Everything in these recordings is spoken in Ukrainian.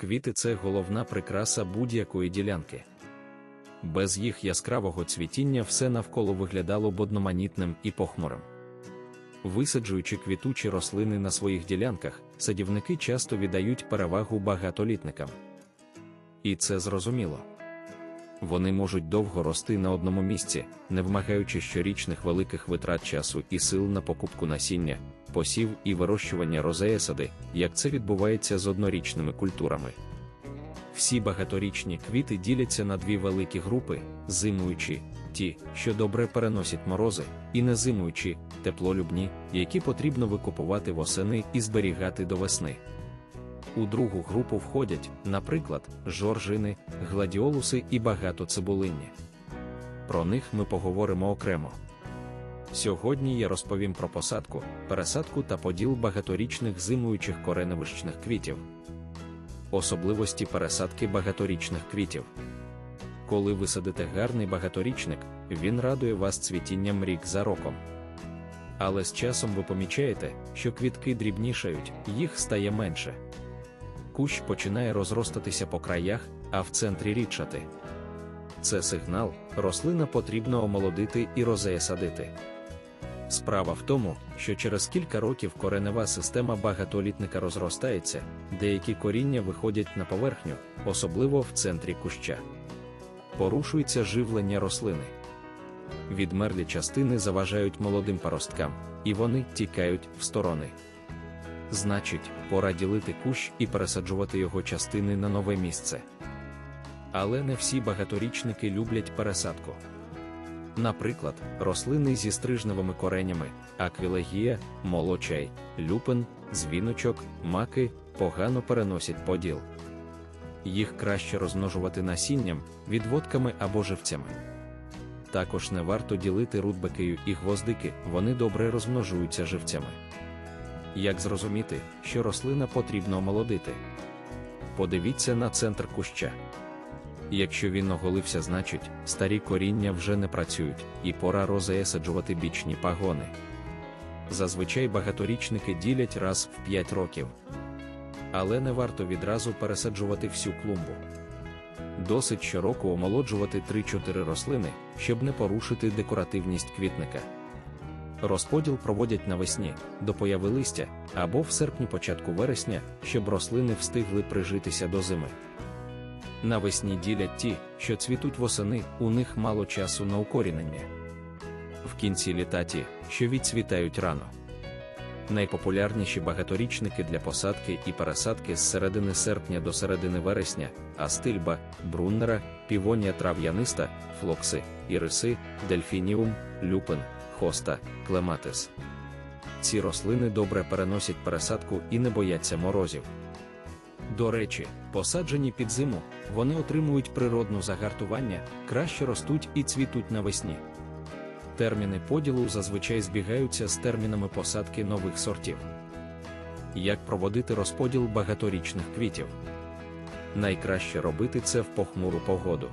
Квіти це головна прикраса будь-якої ділянки. Без їх яскравого цвітіння все навколо виглядало б одноманітним і похмурим. Висаджуючи квітучі рослини на своїх ділянках, садівники часто віддають перевагу багатолітникам. І це зрозуміло. Вони можуть довго рости на одному місці, не вимагаючи щорічних великих витрат часу і сил на покупку насіння, посів і вирощування розеясади, як це відбувається з однорічними культурами. Всі багаторічні квіти діляться на дві великі групи: зимуючі, ті, що добре переносять морози, і незимуючі, теплолюбні, які потрібно викупувати восени і зберігати до весни. У другу групу входять, наприклад, жоржини, гладіолуси і багатоцибулинні. Про них ми поговоримо окремо. Сьогодні я розповім про посадку, пересадку та поділ багаторічних зимуючих кореневищних квітів. Особливості пересадки багаторічних квітів. Коли ви садите гарний багаторічник, він радує вас цвітінням рік за роком. Але з часом ви помічаєте, що квітки дрібнішають, їх стає менше. Кущ починає розростатися по краях, а в центрі рідшати. Це сигнал, рослина потрібно омолодити і розеясадити. Справа в тому, що через кілька років коренева система багатолітника розростається, деякі коріння виходять на поверхню, особливо в центрі куща. Порушується живлення рослини. Відмерлі частини заважають молодим паросткам, і вони тікають в сторони. Значить, пора ділити кущ і пересаджувати його частини на нове місце. Але не всі багаторічники люблять пересадку. Наприклад, рослини зі стрижневими коренями, аквілегія, молочай, люпин, дзвіночок, маки погано переносять поділ. Їх краще розмножувати насінням, відводками або живцями. Також не варто ділити рудбекею і гвоздики, вони добре розмножуються живцями. Як зрозуміти, що рослина потрібно омолодити? Подивіться на центр куща. Якщо він оголився, значить, старі коріння вже не працюють, і пора розеясаджувати бічні пагони. Зазвичай багаторічники ділять раз в 5 років. Але не варто відразу пересаджувати всю клумбу. Досить щороку омолоджувати 3-4 рослини, щоб не порушити декоративність квітника. Розподіл проводять навесні, до появи листя, або в серпні початку вересня, щоб рослини встигли прижитися до зими. Навесні ділять ті, що цвітуть восени, у них мало часу на укорінення. В кінці літа ті, що відцвітають рано. Найпопулярніші багаторічники для посадки і пересадки з середини серпня до середини вересня, астильба, бруннера, півонія трав'яниста, флокси, іриси, дельфініум, люпин, хоста, клематис. Ці рослини добре переносять пересадку і не бояться морозів. До речі, посаджені під зиму, вони отримують природну загартування, краще ростуть і цвітуть навесні. Терміни поділу зазвичай збігаються з термінами посадки нових сортів. Як проводити розподіл багаторічних квітів? Найкраще робити це в похмуру погоду.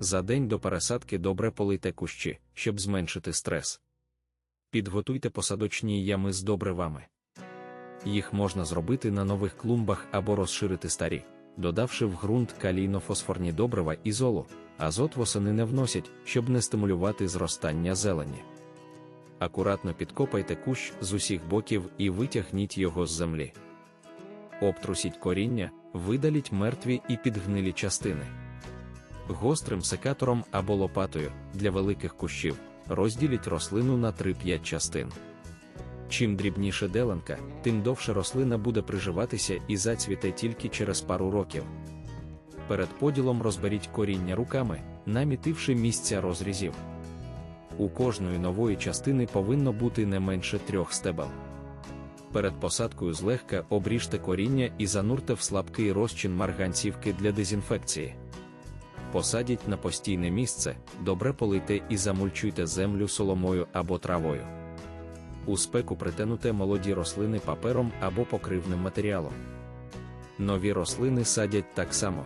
За день до пересадки добре полийте кущі, щоб зменшити стрес. Підготуйте посадочні ями з добривами. Їх можна зробити на нових клумбах або розширити старі, додавши в ґрунт калійно-фосфорні добрива і золу, азот восени не вносять, щоб не стимулювати зростання зелені. Акуратно підкопайте кущ з усіх боків і витягніть його з землі. Обтрусіть коріння, видаліть мертві і підгнилі частини. Гострим секатором або лопатою для великих кущів розділіть рослину на 3-5 частин. Чим дрібніше деленка, тим довше рослина буде приживатися і зацвіте тільки через пару років. Перед поділом розберіть коріння руками, намітивши місця розрізів. У кожної нової частини повинно бути не менше трьох стебел. Перед посадкою злегка обріжте коріння і занурте в слабкий розчин марганцівки для дезінфекції. Посадіть на постійне місце, добре полийте і замульчуйте землю соломою або травою. У спеку притенуте молоді рослини папером або покривним матеріалом. Нові рослини садять так само.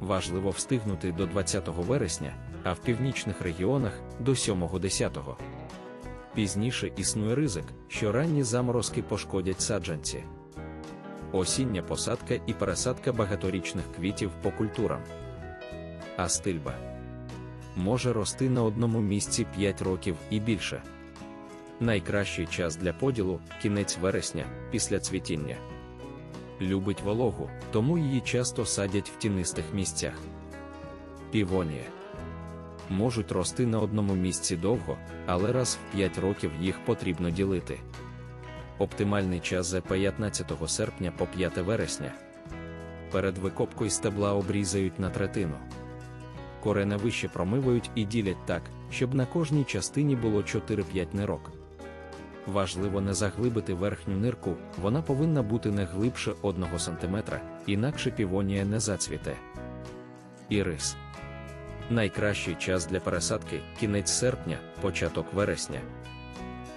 Важливо встигнути до 20 вересня, а в північних регіонах до 7-10. Пізніше існує ризик, що ранні заморозки пошкодять саджанці. осіння посадка і пересадка багаторічних квітів по культурам. Астильба може рости на одному місці 5 років і більше. Найкращий час для поділу кінець вересня після цвітіння. Любить вологу, тому її часто садять в тінистих місцях. Півонія можуть рости на одному місці довго, але раз в 5 років їх потрібно ділити. Оптимальний час з 15 серпня по 5 вересня. Перед викопкою стебла обрізають на третину. Корена вище промивають і ділять так, щоб на кожній частині було 4-5 нирок. Важливо не заглибити верхню нирку, вона повинна бути не глибше 1 см, інакше півонія не зацвіте. Ірис. Найкращий час для пересадки кінець серпня, початок вересня.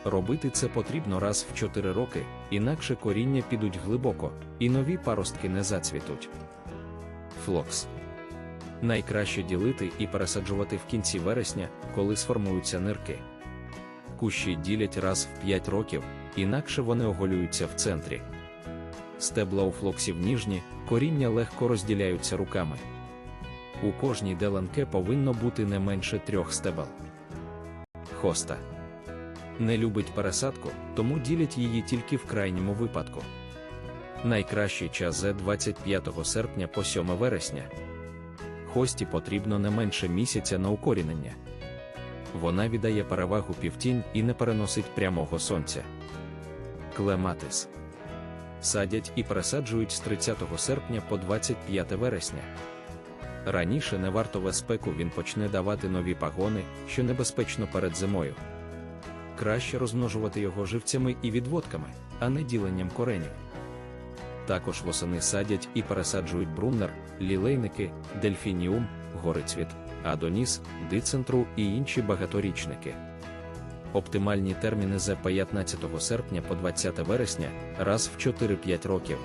Робити це потрібно раз в 4 роки, інакше коріння підуть глибоко, і нові паростки не зацвітуть. Флокс. Найкраще ділити і пересаджувати в кінці вересня, коли сформуються нирки. Кущі ділять раз в 5 років, інакше вони оголюються в центрі. Стебла у флоксів ніжні, коріння легко розділяються руками. У кожній деланке повинно бути не менше трьох стебел. Хоста не любить пересадку, тому ділять її тільки в крайньому випадку. Найкращий час з 25 серпня по 7 вересня. Хості потрібно не менше місяця на укорінення. Вона віддає перевагу півтінь і не переносить прямого сонця. Клематис садять і пересаджують з 30 серпня по 25 вересня. Раніше не варто спеку він почне давати нові пагони, що небезпечно перед зимою. Краще розмножувати його живцями і відводками, а не діленням коренів. Також восени садять і пересаджують бруннер, лілейники, дельфініум, горицвіт, адоніс, дицентру і інші багаторічники. Оптимальні терміни з 15 серпня по 20 вересня раз в 4-5 років.